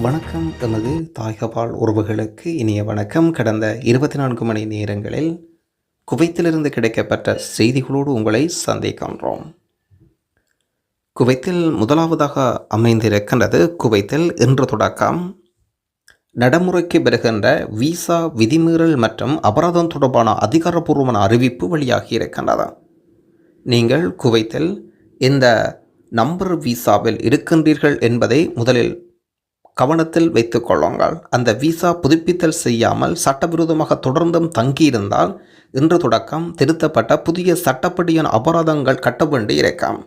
வணக்கம். தனது தாய்கபால் உறவுகளுக்கு இனிய வணக்கம். கடந்த இருபத்தி நான்கு மணி நேரங்களில் குவைத்திலிருந்து கிடைக்கப்பட்ட செய்திகளோடு உங்களை சந்திக்கின்றோம். குவைத்தில் முதலாவதாக அமைந்திருக்கின்றது குவைத்தில் இன்று தொடக்கம். நடைமுறைக்கு பெறுகின்ற விசா விதிமீறல் மற்றும் அபராதம் தொடர்பான அதிகாரப்பூர்வமான அறிவிப்பு வெளியாகி இருக்கின்றது. நீங்கள் குவைத்தில் இந்த நம்பர் விசாவில் இருக்கின்றீர்கள் என்பதை முதலில் கவனத்தில் வைத்து கொள்ளுங்கள். அந்த விசா புதுப்பித்தல் செய்யாமல் சட்டவிரோதமாக தொடர்ந்தும் தங்கியிருந்தால் இன்று தொடக்கம் திருத்தப்பட்ட புதிய சட்டப்படியான அபராதங்கள் கட்ட இருக்கும்.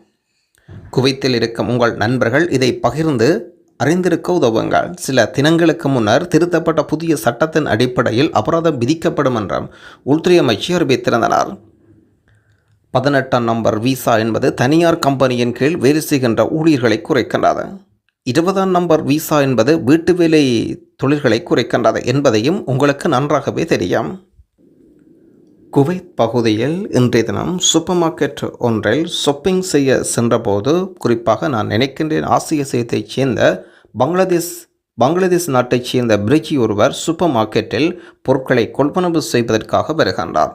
குவைத்தில் இருக்கும் உங்கள் நண்பர்கள் இதை பகிர்ந்து அறிந்திருக்க உதவுங்கள். சில தினங்களுக்கு முன்னர் திருத்தப்பட்ட புதிய சட்டத்தின் அடிப்படையில் அபராதம் விதிக்கப்படும் என்றும் உள்துறை அமைச்சு அறிவித்திருந்தனர். பதினெட்டாம் நம்பர் விசா என்பது தனியார் கம்பெனியின் கீழ் வேலை செய்கின்ற ஊழியர்களை குறைக்கின்றது. இருபதாம் நம்பர் விசா என்பது வீட்டு வேலை தொழில்களை குறைக்கின்றது என்பதையும் உங்களுக்கு நன்றாகவே தெரியும். குவைத் பகுதியில் இன்றைய தினம் சூப்பர் மார்க்கெட் ஒன்றில் ஷாப்பிங் செய்ய சென்றபோது குறிப்பாக நான் நினைக்கின்றேன் ஆசிய சேத்தைச் சேர்ந்த பங்களாதேஷ் பங்களாதேஷ் நாட்டைச் சேர்ந்த பிரிட்ஜி ஒருவர் சூப்பர் மார்க்கெட்டில் பொருட்களை கொள்வனவு செய்வதற்காக வருகின்றார்.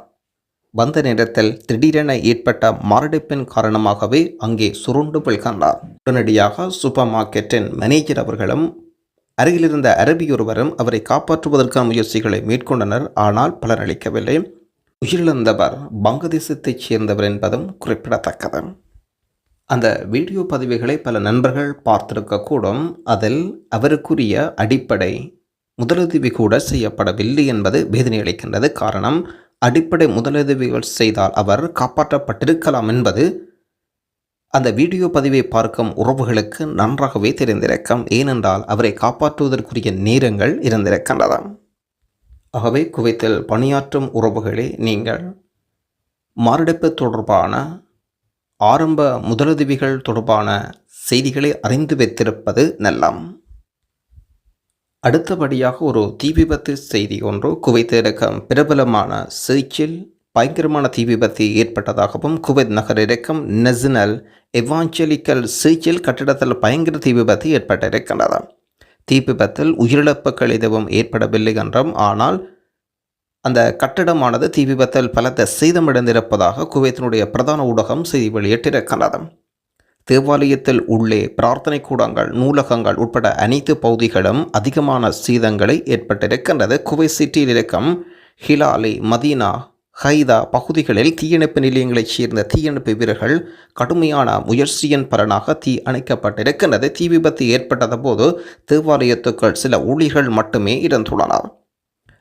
வந்த நேரத்தில் திடீரென ஏற்பட்ட மரடிப்பின் காரணமாகவே அங்கே சுருண்டு விழ்கின்றார் உடனடியாக சூப்பர் மார்க்கெட்டின் மேனேஜர் அவர்களும் அருகிலிருந்த அரபியொருவரும் அவரை காப்பாற்றுவதற்கான முயற்சிகளை மேற்கொண்டனர். ஆனால் பலனளிக்கவில்லை உயிரிழந்தவர் வங்கதேசத்தைச் சேர்ந்தவர் என்பதும் குறிப்பிடத்தக்கது. அந்த வீடியோ பதிவுகளை பல நண்பர்கள் பார்த்திருக்கக்கூடும். அதில் அவருக்குரிய அடிப்படை முதலுதவி கூட செய்யப்படவில்லை என்பது வேதனை அளிக்கின்றது. காரணம் அடிப்படை முதலுதவிகள் செய்தால் அவர் காப்பாற்றப்பட்டிருக்கலாம் என்பது அந்த வீடியோ பதிவை பார்க்கும் உறவுகளுக்கு நன்றாகவே தெரிந்திருக்கும். ஏனென்றால் அவரை காப்பாற்றுவதற்குரிய நேரங்கள் இருந்திருக்கின்றதாம். ஆகவே குவைத்தில் பணியாற்றும் உறவுகளே நீங்கள். மாரடைப்பு தொடர்பான ஆரம்ப முதலுதவிகள் தொடர்பான செய்திகளை அறிந்து வைத்திருப்பது நல்லம். அடுத்தபடியாக ஒரு தீ விபத்து செய்தி ஒன்று குவைத்தில் பிரபலமான சீச்சில் பயங்கரமான தீ விபத்து ஏற்பட்டதாகவும் குவைத் நகர் இறக்கம் நெசனல் எவாஞ்சலிக்கல் சீச்சில் கட்டிடத்தில் பயங்கர தீ விபத்து ஏற்பட்டிருக்கின்றது. தீ விபத்தில் உயிரிழப்புகள் எதுவும் ஏற்படவில்லை என்றும் ஆனால் அந்த கட்டிடமானது தீ விபத்தில் பலத்த சேதமடைந்திருப்பதாக குவைத்தினுடைய பிரதான ஊடகம் செய்தி வெளியிட்டிருக்கின்றது. தேவாலயத்தில் உள்ளே பிரார்த்தனை கூடங்கள் நூலகங்கள் உட்பட அனைத்து பகுதிகளும் அதிகமான சீதங்களை ஏற்பட்டிருக்கின்றது. குவை சிட்டியில் இருக்கும் ஹிலாலி மதீனா ஹைதா பகுதிகளில் தீயணைப்பு நிலையங்களைச் சேர்ந்த தீயணைப்பு வீரர்கள் கடுமையான முயற்சியின் பலனாக தீ அணைக்கப்பட்டிருக்கின்றது. தீ விபத்து ஏற்பட்டத போது தேவாலயத்துக்குள் சில ஊழியர்கள் மட்டுமே இருந்துள்ளனர்.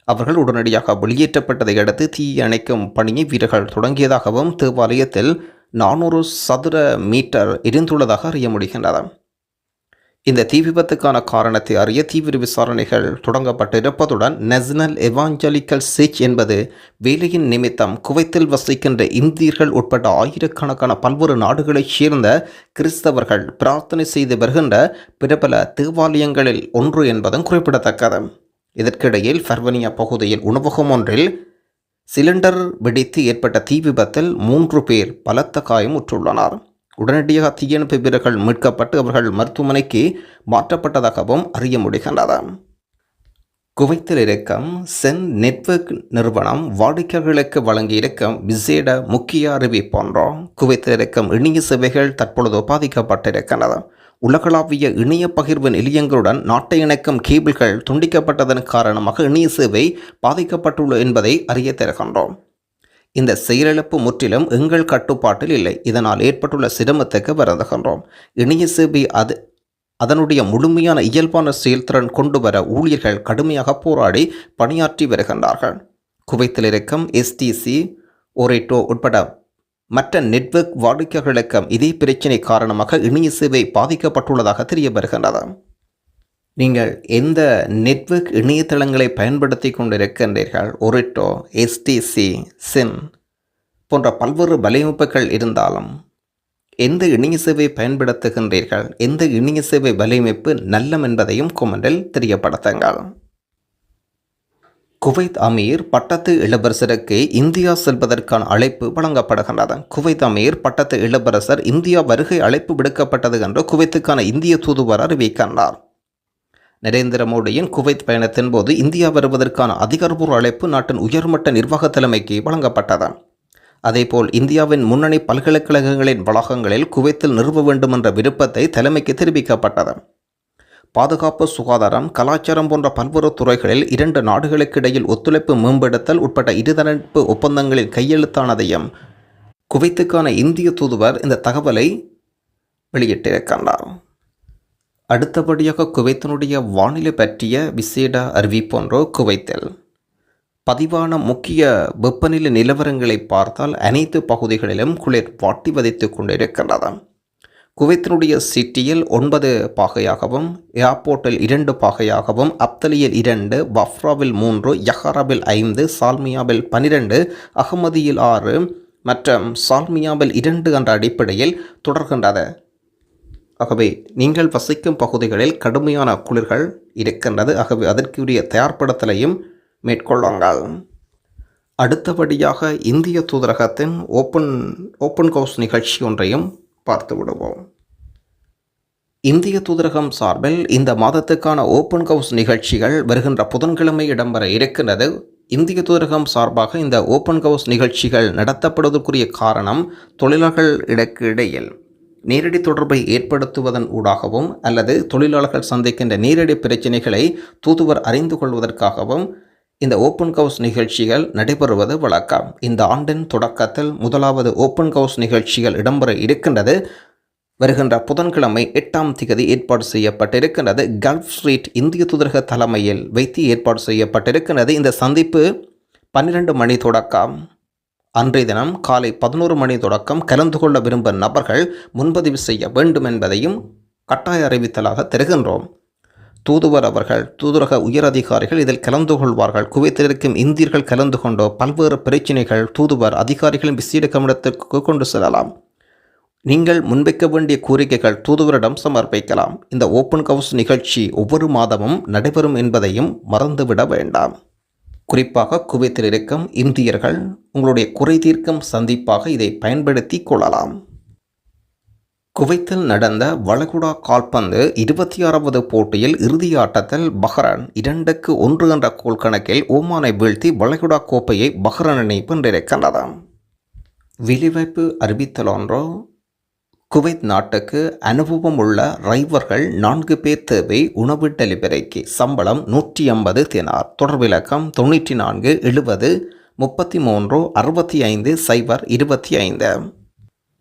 அவர்கள் உடனடியாக வெளியேற்றப்பட்டதை அடுத்து தீ அணைக்கும் பணியை வீரர்கள் தொடங்கியதாகவும் தேவாலயத்தில் நானூறு சதுர மீட்டர் எரிந்துள்ளதாக அறிய முடிகின்றது. இந்த தீ விபத்துக்கான காரணத்தை அறிய தீவிர விசாரணைகள் தொடங்கப்பட்டிருப்பதுடன் நேஷனல் எவாஞ்சலிக்கல் சேச் என்பது வேலையின் நிமித்தம் குவைத்தில் வசிக்கின்ற இந்தியர்கள் உட்பட்ட ஆயிரக்கணக்கான பல்வேறு நாடுகளைச் சேர்ந்த கிறிஸ்தவர்கள் பிரார்த்தனை செய்து வருகின்ற பிரபல தேவாலயங்களில் ஒன்று என்பதும் குறிப்பிடத்தக்கது. இதற்கிடையில் ஃபர்வனியா பகுதியில் உணவகம் ஒன்றில் சிலிண்டர் வெடித்து ஏற்பட்ட தீ விபத்தில் மூன்று பேர் பலத்த காயம் உற்றுள்ளனர். உடனடியாக தீயணைப்பு வீரர்கள் மீட்கப்பட்டு அவர்கள் மருத்துவமனைக்கு மாற்றப்பட்டதாகவும் அறிய முடிகின்றது குவைத்தில் இருக்கும் சென் நெட்வொர்க் நிறுவனம் வாடிக்கையாளர்களுக்கு வழங்கியிருக்கும் விசேட முக்கிய அறிவிப்பொன்றோ குவைத்தில் இருக்கும் இணைய சேவைகள் தற்பொழுது பாதிக்கப்பட்டிருக்கின்றன உலகளாவிய இணைய பகிர்வு நிலையங்களுடன் நாட்டை இணைக்கும் கேபிள்கள் துண்டிக்கப்பட்டதன் காரணமாக இணைய சேவை பாதிக்கப்பட்டுள்ளது என்பதை அறிய தருகின்றோம். இந்த செயலிழப்பு முற்றிலும் எங்கள் கட்டுப்பாட்டில் இல்லை. இதனால் ஏற்பட்டுள்ள சிரமத்துக்கு வருந்துகின்றோம். இணைய சேவை அது அதனுடைய முழுமையான இயல்பான செயல்திறன் கொண்டு வர ஊழியர்கள் கடுமையாக போராடி பணியாற்றி வருகின்றார்கள். குவைத்தில் இருக்கும் எஸ்டிசி ஒரேட்டோ உட்பட மற்ற நெட்வொர்க் வாடிக்கையாளர்களுக்கும் இதே பிரச்சினை காரணமாக இணைய சேவை பாதிக்கப்பட்டுள்ளதாக தெரிய வருகின்றது நீங்கள் எந்த நெட்வொர்க் இணையதளங்களை பயன்படுத்தி கொண்டிருக்கின்றீர்கள்? ஒரிட்டோ எஸ்டிசி சின் போன்ற பல்வேறு வலையமைப்புகள் இருந்தாலும் எந்த இணைய சேவை பயன்படுத்துகின்றீர்கள்? எந்த இணைய சேவை வலையமைப்பு நல்லம் என்பதையும் கொமெண்டில் தெரியப்படுத்துங்கள். குவைத் அமீர் பட்டத்து இளவரசருக்கு இந்தியா செல்வதற்கான அழைப்பு வழங்கப்படுகின்றது. குவைத் அமீர் பட்டத்து இளவரசர் இந்தியா வருகை அழைப்பு விடுக்கப்பட்டது என்று குவைத்துக்கான இந்திய தூதுவர் அறிவிக்கின்றார். நரேந்திர மோடியின் குவைத் பயணத்தின் போது இந்தியா வருவதற்கான அதிகாரப்பூர்வ அழைப்பு நாட்டின் உயர்மட்ட நிர்வாக தலைமைக்கு வழங்கப்பட்டது. அதேபோல் இந்தியாவின் முன்னணி பல்கலைக்கழகங்களின் வளாகங்களில் குவைத்தில் நிறுவ வேண்டும் என்ற விருப்பத்தை தலைமைக்கு தெரிவிக்கப்பட்டது. பாதுகாப்பு சுகாதாரம் கலாச்சாரம் போன்ற பல்வேறு துறைகளில் இரண்டு நாடுகளுக்கு இடையில் ஒத்துழைப்பு மேம்படுத்தல் உட்பட்ட இருதரப்பு ஒப்பந்தங்களில் கையெழுத்தானதையும் குவைத்துக்கான இந்திய தூதுவர் இந்த தகவலை வெளியிட்டிருக்கின்றார். அடுத்தபடியாக குவைத்தினுடைய வானிலை பற்றிய விசேட அறிவிப்பொன்றோ குவைத்தில். பதிவான முக்கிய வெப்பநிலை நிலவரங்களை பார்த்தால் அனைத்து பகுதிகளிலும் குளிர் வாட்டி வதைத்துக் கொண்டிருக்கின்றது. குவைத்தினுடைய சிட்டியில் ஒன்பது பாகையாகவும் ஏர்போர்ட்டில் இரண்டு பாகையாகவும் அப்தலியில் இரண்டு பஃப்ராவில் மூன்று யஹராவில் ஐந்து சால்மியாவில் பனிரெண்டு அகமதியில் ஆறு மற்றும் சால்மியாவில் இரண்டு என்ற அடிப்படையில் தொடர்கின்றது ஆகவே நீங்கள் வசிக்கும் பகுதிகளில் கடுமையான குளிர்கள் இருக்கின்றது. ஆகவே அதற்குரிய தயார்படுத்தலையும் மேற்கொள்ளுங்கள். அடுத்தபடியாக இந்திய தூதரகத்தின் ஓப்பன் ஓப்பன் கவுஸ் நிகழ்ச்சி ஒன்றையும் பார்த்து விடுவோம். இந்திய தூதரகம் சார்பில் இந்த மாதத்துக்கான ஓப்பன் ஹவுஸ் நிகழ்ச்சிகள் வருகின்ற புதன்கிழமை இடம்பெற இருக்கின்றது. இந்திய தூதரகம் சார்பாக இந்த ஓப்பன் ஹவுஸ் நிகழ்ச்சிகள் நடத்தப்படுவதற்குரிய காரணம் தொழிலாளர்கள் இடக்கிடையில் நேரடி தொடர்பை ஏற்படுத்துவதன் ஊடாகவும் அல்லது தொழிலாளர்கள் சந்திக்கின்ற நேரடி பிரச்சினைகளை தூதுவர் அறிந்து கொள்வதற்காகவும் இந்த ஓப்பன் ஹவுஸ் நிகழ்ச்சிகள் நடைபெறுவது வழக்கம். இந்த ஆண்டின் தொடக்கத்தில் முதலாவது ஓப்பன் ஹவுஸ் நிகழ்ச்சிகள் இடம்பெற இருக்கின்றது. வருகின்ற புதன்கிழமை எட்டாம் திகதி ஏற்பாடு செய்யப்பட்டிருக்கின்றது. கல்ஃப் ஸ்ட்ரீட் இந்திய தூதரக தலைமையில் வைத்து ஏற்பாடு செய்யப்பட்டிருக்கின்றது. இந்த சந்திப்பு பன்னிரண்டு மணி தொடக்கம். அன்றைய தினம் காலை பதினோரு மணி தொடக்கம். கலந்து கொள்ள விரும்பும் நபர்கள் முன்பதிவு செய்ய வேண்டும் என்பதையும் கட்டாய அறிவித்தலாக தருகின்றோம். தூதுவர் அவர்கள் தூதரக உயர் அதிகாரிகள் இதில் கலந்து கொள்வார்கள். குவைத்தில் இருக்கும் இந்தியர்கள் கலந்து கொண்டோ பல்வேறு பிரச்சினைகள் தூதுவர் அதிகாரிகளின் விசேட கவனத்திற்கு கொண்டு செல்லலாம். நீங்கள் முன்வைக்க வேண்டிய கோரிக்கைகள் தூதுவரிடம் சமர்ப்பிக்கலாம். இந்த ஓப்பன் ஹவுஸ் நிகழ்ச்சி ஒவ்வொரு மாதமும் நடைபெறும் என்பதையும் மறந்துவிட வேண்டாம். குறிப்பாக குவைத்தில் இருக்கும் இந்தியர்கள் உங்களுடைய குறை தீர்க்கும் சந்திப்பாக இதை பயன்படுத்தி கொள்ளலாம். குவைத்தில் நடந்த வளைகுடா கால்பந்து இருபத்தி ஆறாவது போட்டியில் இறுதி ஆட்டத்தில் இரண்டுக்கு ஒன்று என்ற கோல் கணக்கில் ஓமானை வீழ்த்தி வளைகுடா கோப்பையை பஹ்ரான் அணி வென்றிருக்கின்றது. வேலைவாய்ப்பு அறிவித்தலொன்றோ குவைத் நாட்டுக்கு அனுபவம் உள்ள ரைவர்கள் நான்கு பேர் தேவை உணவு டெலிவரிக்கு சம்பளம் நூற்றி ஐம்பது தினார். தொடர்பிலக்கம் தொண்ணூற்றி நான்கு எழுபது முப்பத்தி மூன்று அறுபத்தி ஐந்து சைபர் இருபத்தி ஐந்து.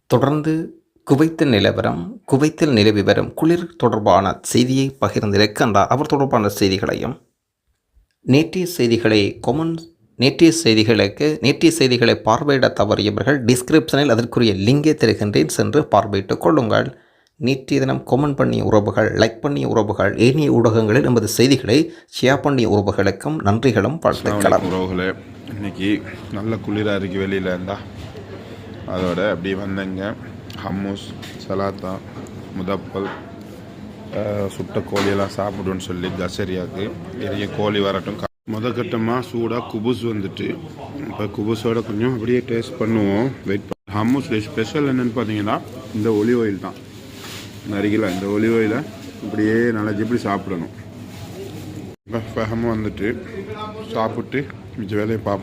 தொடர்ந்து குவைத்தின் நிலவரம் குவைத்தில் நிலவி வரும் குளிர் தொடர்பான செய்தியை பகிர்ந்திருக்கின்றார் அவர் தொடர்பான செய்திகளையும் நேற்றைய செய்திகளை கொமன் நேற்றைய செய்திகளுக்கு நேற்றைய செய்திகளை பார்வையிட தவறியவர்கள் டிஸ்கிரிப்ஷனில் அதற்குரிய லிங்கை தருகின்றேன். சென்று பார்வையிட்டுக் கொள்ளுங்கள். நேற்றைய தினம் கொமெண்ட் பண்ணிய உறவுகள் லைக் பண்ணிய உறவுகள் ஏனைய ஊடகங்களில் நமது செய்திகளை ஷேர் பண்ணிய உறவுகளுக்கும் நன்றிகளும் வாழ்த்துக்கலாம் உறவுகளே இன்னைக்கு நல்ல குளிராக இருக்கு வெளியில் இருந்தா. அதோட அப்படி வந்தேங்க. ஹம்மூஸ் சலாத்தா முதப்பல் சுட்ட கோழியெல்லாம் சாப்பிடுன்னு சொல்லி கசரியாக்கு நிறைய கோழி வரட்டும். முதக்கட்டமாக முத கட்டமாக சூடாக குபுஸ் வந்துட்டு இப்போ குபுஸோட கொஞ்சம் அப்படியே டேஸ்ட் பண்ணுவோம். வெயிட் பண்ண ஹம்மூஸ்ல ஸ்பெஷல் என்னென்னு பார்த்தீங்கன்னா இந்த ஒலி ஆயில் தான். நறுகில இந்த ஒலி ஆயிலை இப்படியே நல்லா இப்படி சாப்பிடணும். இப்போ ஃபஹமும் வந்துட்டு சாப்பிட்டு மிச்ச வேலையை பார்ப்போம்